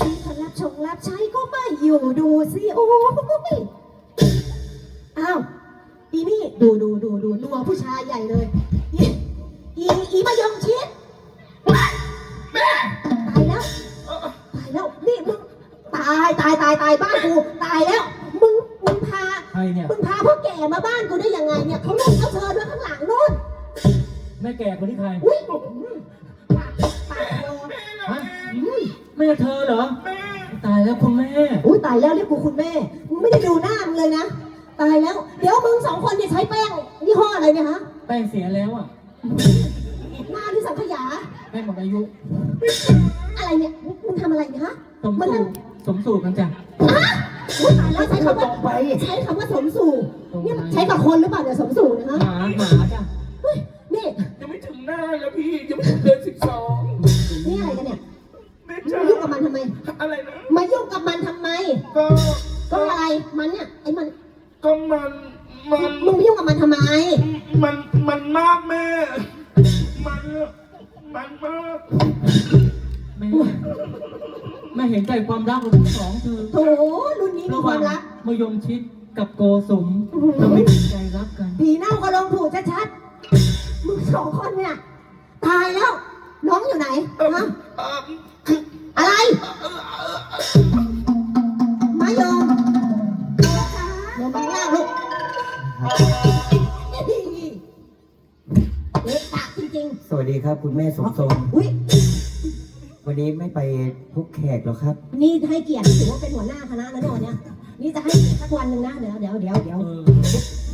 สิคนรับชงรับใช้ก็ไม่อยู่ดูสิโอ้ยอ้าวอีนี่ดูดูดูดูนัวผู้ชายใหญ่เลยอีอีอีมายองชิดตายแล้วตายแล้วนี่มึงตายตายตายตายบ้านกูตายแล้วมึงมึงพาใครเนี่ย มึงพาพ่อแก่มาบ้านกูได้ยังไงเนี่ยเขาลูกเขาเชิญด้วยข้างหลังนู่นแม่แก่คนที่ใคร อุ้ยปากปากโตฮะแม่เธอเหรอตายแล้วคุณแม่ อุ้ยตายแล้วเรียกกูคุณแม่มึงไม่ได้ดูหน้ามึงเลยนะ ตายแล้ว เดี๋ยวมึงสองคนเนี่ยใช้แป้งยี่ห้ออะไรเนี่ยฮะ แป้งเสียแล้วอะ หน้าที่สังขยา แป้งหมดอายุ อะไรเนี่ย มึงทำอะไรเนี่ยฮะสมมันสู่สมสู่กันจ้ะอุ้ยตายแล้วใช้คำว่าใช้คำว่าสมสู่เนี่ยมันใช้กับคนหรือเปล่าเนี่ยสมสู่เนะหฮะมาหมาจ้ะ อะไรนะ มายุ่งกับมันทำไม ก็ก็อะไร มันเนี่ยไอ้มัน ก็มันมัน มึงมายุ่งกับมันทำไม มันมันมากแม่ มันมันมากแม่แม่เห็นใจความรักของทั้งสองเธอโถรุ่นนี้มีความรักมายงชิดกับโกสุมจะไม่มีใจรักกัน ผีเน่าก็ลงถูกชัดๆ มึงสองคนเนี่ย ตายแล้ว น้องอยู่ไหนเออฮะ เออ จริง สวัสดีครับ คุณแม่สมทรงๆอุ้ยวันนี้ไม่ไปพบแขกหรอครับ นี่ให้เกียรติถือว่าเป็นหัวหน้าคณะแล้วเนี่ยวันเนี้ยนี่จะให้เกียรติสักวันหนึ่งนะเดี๋ยวเดี๋ยวเดี๋ยวเดี๋ยวเออ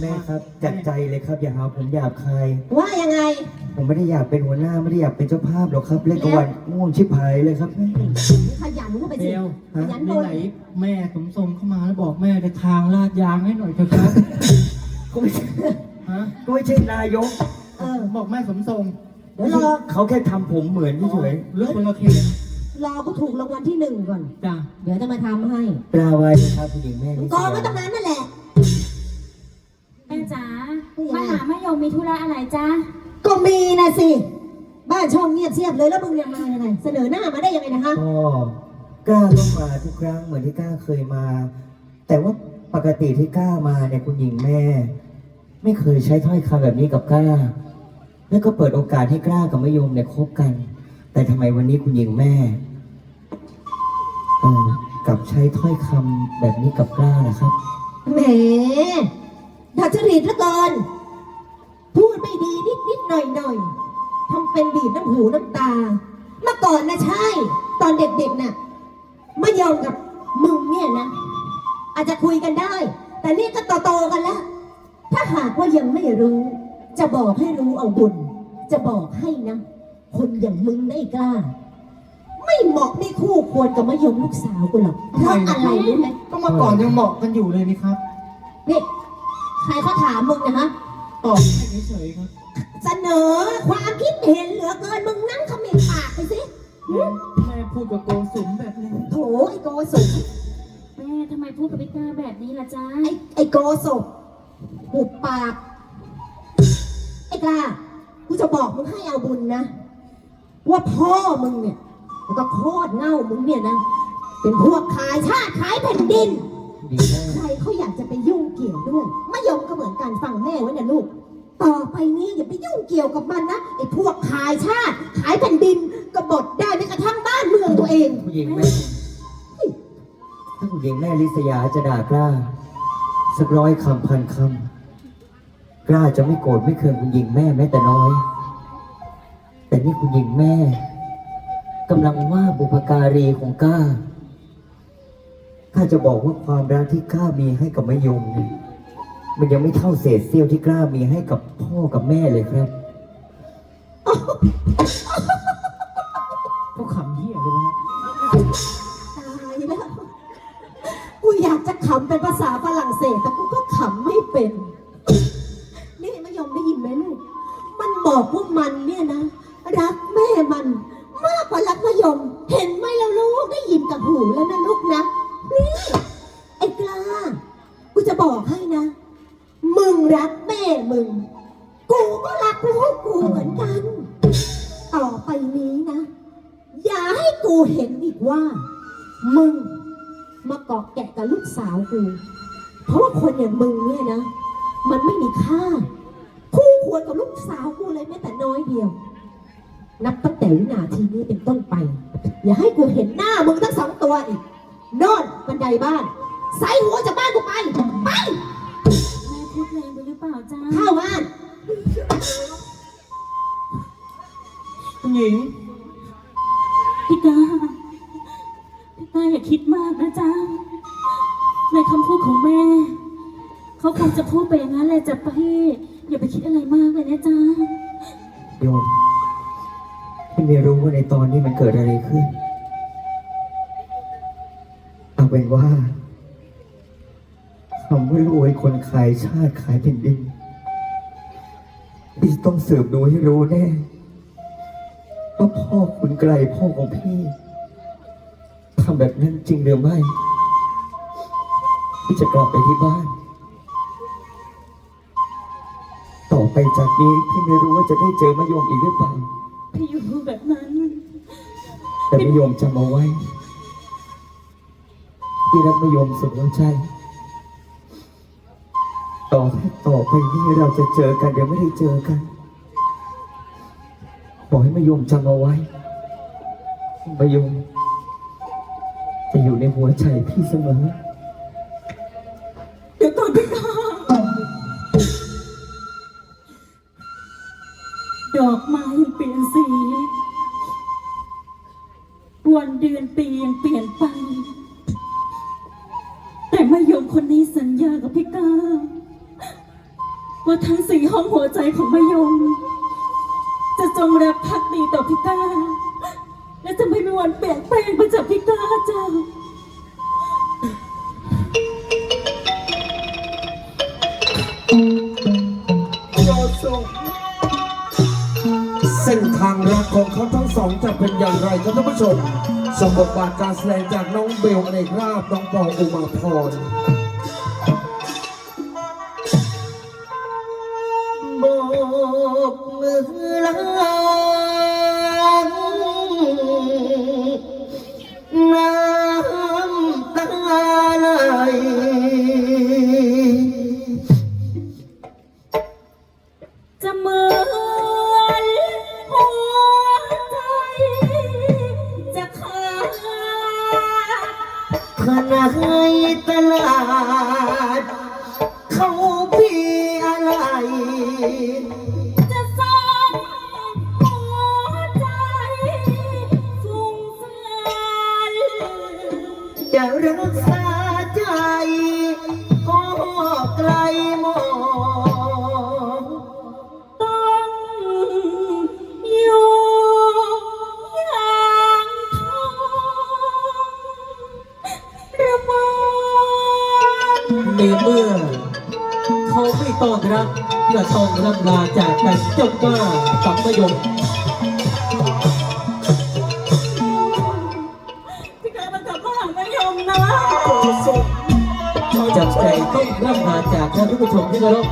แม่ครับจัดใจเลยครับอย่าหาผมหยาบคายว่ายังไง ผมไม่ได้อยากเป็นหัวหน้าไม่ได้อยากเป็นเจ้าภาพหรอกครับเล่นกบวันง่วงชิบหายเลยครับแม่ขยันเข้าไปเบสิลขยันไหโดนนไหนๆแม่สมทรงเข้ามาแล้วบอกแม่จะทางลาดยางให้หน่อยเถอะครับก็ไม่ใช่ฮะก็ไม่ใช่นายก เออ บอกแม่สมทรงเดี๋ยวรอ เขาแค่ทำผมเหมือนเฉยเลือกคนละเคนรอกูถูกรางวัลที่หนึ่งก่อน จ้ะเดี๋ยวจะมาทำให้ๆปลาไว้ครับคุณหญิงแม่มึนิงสกองไว้ยาตรงนั้นนั่นแหละ แม่จ๋าว่ายังไงมาหามะยมมีธุระอะไรจ้าก็มีนะสิ บ้านช่องเงียบเชียบเลยแล้วมึงยังมายังไง เสนอหน้ามาได้ยังไงนะคะ ก็กล้าก็มาทุกครั้งเหมือนที่กล้าเคยมา แต่ว่าปกติที่กล้ามาเนี่ยคุณหญิงแม่ ไม่เคยใช้ถ้อยคำแบบนี้กับกล้า แล้วก็เปิดโอกาสให้กล้ากับมะยมเนี่ยคบกัน แต่ทำไมวันนี้คุณหญิงแม่เออกลับใช้ถ้อยคำแบบนี้กับกล้านะครับ แหมดัดจริตเหลือเกินพูดไม่ดีนิดนิดหน่อยหน่อยทำเป็นบีบน้ำหูน้ำตา เมื่อก่อนนะใช่ ตอนเด็กๆน่ะมายอมกับมึงเนี่ยนะ อาจจะคุยกันได้ แต่นี่ก็โตๆกันแล้ว ถ้าหากว่ายังไม่รู้ จะบอกให้รู้เอาบุญ จะบอกให้นะ คนอย่างมึงได้กล้า ไม่เหมาะไม่คู่ควรกับมะยมลูกสาวกูหรอกเพราะอะไรรู้ไหมก็มาก่อนยังเหมาะกันอยู่เลยนี่ครับนี่ใครเขาถามมึงนะฮะตอบให้เฉยๆครับเสนอความคิดเห็นเหลือเกินมึงนั่งเขมิบปากไปสิแม่พูดกับโกสุมแบบนี้โถไอโกสุกแม่ทำไมพูดกับพี่ก้าแบบนี้ล่ะจ้าไอไอโกสุกหุบปากไอ้ กล้า กูจะบอกมึงให้เอาบุญนะ ว่าพ่อมึงเนี่ยแล้วก็โคตรเง่ามึงเนี่ยนะ เป็นพวกขายชาติขายแผ่นดิน ดีแม่ใครเขาอยากจะไปยุ่งเกี่ยวด้วยมะยมก็เหมือนกันฟังแม่ไว้นะลูก ต่อไปนี้อย่าไปยุ่งเกี่ยวกับมันนะไอ้พวกขายชาติ ขายแผ่นดินกบฏได้แม้กระทั่งบ้านเมืองตัวเองคุณหญิงแม่ถ้าคุณหญิงแม่ลิษยาจะด่ากล้า สักร้อยคำพันคำ กล้าจะไม่โกรธไม่เคืองคุณหญิงแม่แม้แต่น้อย แต่นี่คุณหญิงแม่กำลังว่าบุพการีของกล้าข้าจะบอกว่าความรักที่กล้ามีให้กับมะยมเนี่ยมันยังไม่เท่าเศษเสี้ยวที่กล้ามีให้กับพ่อกับแม่เลยครับ ม เห็นไหมแล้วลูกได้ยินกับหูแล้วนะลูกนะนี่ไอ้กล้ากูจะบอกให้นะ มึงรักแม่มึง กูก็รักลูกกูเหมือนกัน ต่อไปนี้นะ อย่าให้กูเห็นอีกว่า มึงมาเกาะแกะกับลูกสาวกูเพราะว่าคนอย่างมึงเนี่ยนะ มันไม่มีค่า คู่ควรกับลูกสาวกูเลยแม้แต่น้อยเดียว นับตั้งแต่วินาทีนี้เป็นต้นไป อย่าให้กูเห็นหน้ามึงทั้งสองตัวอีกโน่นบันไดบ้านใส่หัวจากบ้านกูไป ไป แม่พูดแรงไปหรือเปล่าจ้าเข้าบ้านคุณหญิง พี่กาพี่กาอย่าคิดมากนะจ้าในคำพูดของแม่ เขาคงจะพูดไปอย่างนั้นแหละจ้ะพี่ อย่าไปคิดอะไรมากเลยนะจ้า โยม พี่ไม่รู้ว่าในตอนนี้มันเกิดอะไรขึ้น เอาเป็นว่าคำว่ารวยคนขายชาติขายแผ่นดินพี่ต้องสืบดูให้รู้แน่ว่าพ่อคุณไกลพ่อของพี่ทำแบบนั้นจริงหรือไม่ พี่จะกลับไปที่บ้าน ต่อไปจากนี้พี่ไม่รู้ว่าจะได้เจอมะยมอีกหรือเปล่า พี่อยู่แบบนั้น แต่มะยมจำเอาไว้พี่รักมะยมสุดหัวใจต่อให้ต่อไปนี้เราจะเจอกันเดี๋ยวไม่ได้เจอกันขอกให้มะยมจำเอาไว้มะยม จะอยู่ในหัวใจพี่เสมอ ไม้ยังเปลี่ยนสี วันเดือนปียังเปลี่ยนไป แต่มายมคนนี้สัญญากับพี่กาว่าทั้งสี่ห้องหัวใจของมายม จะจงรักภักดีต่อพี่กาและจะไม่มีวันเปลี่ยนแปลงไปจากพี่กาจ้าโยโของเขาทั้งสองจะเป็นอย่างไรครับท่านผู้ชมสมบทบาทการแสดงจากน้องเบลอเนกราบน้องปออุมาพร ให้ตลาด เขาปีอะไร จะซ่อนหัวใจฟุ้งซ่าน จะรัก เขาไม่ต้อนรับจะต้องรับลาจากกันจบว่าสัมมยมพี่กายมันกลับมาหาไม่ยอมนะ จำใจต้องรับลาจากท่านผู้ชมที่เคารพ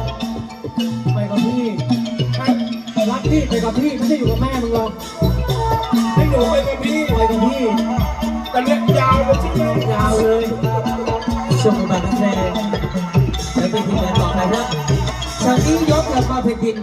และเป็นทีมงาต่อไปครับฉากนี้ยกกลับมาแผ่นดิน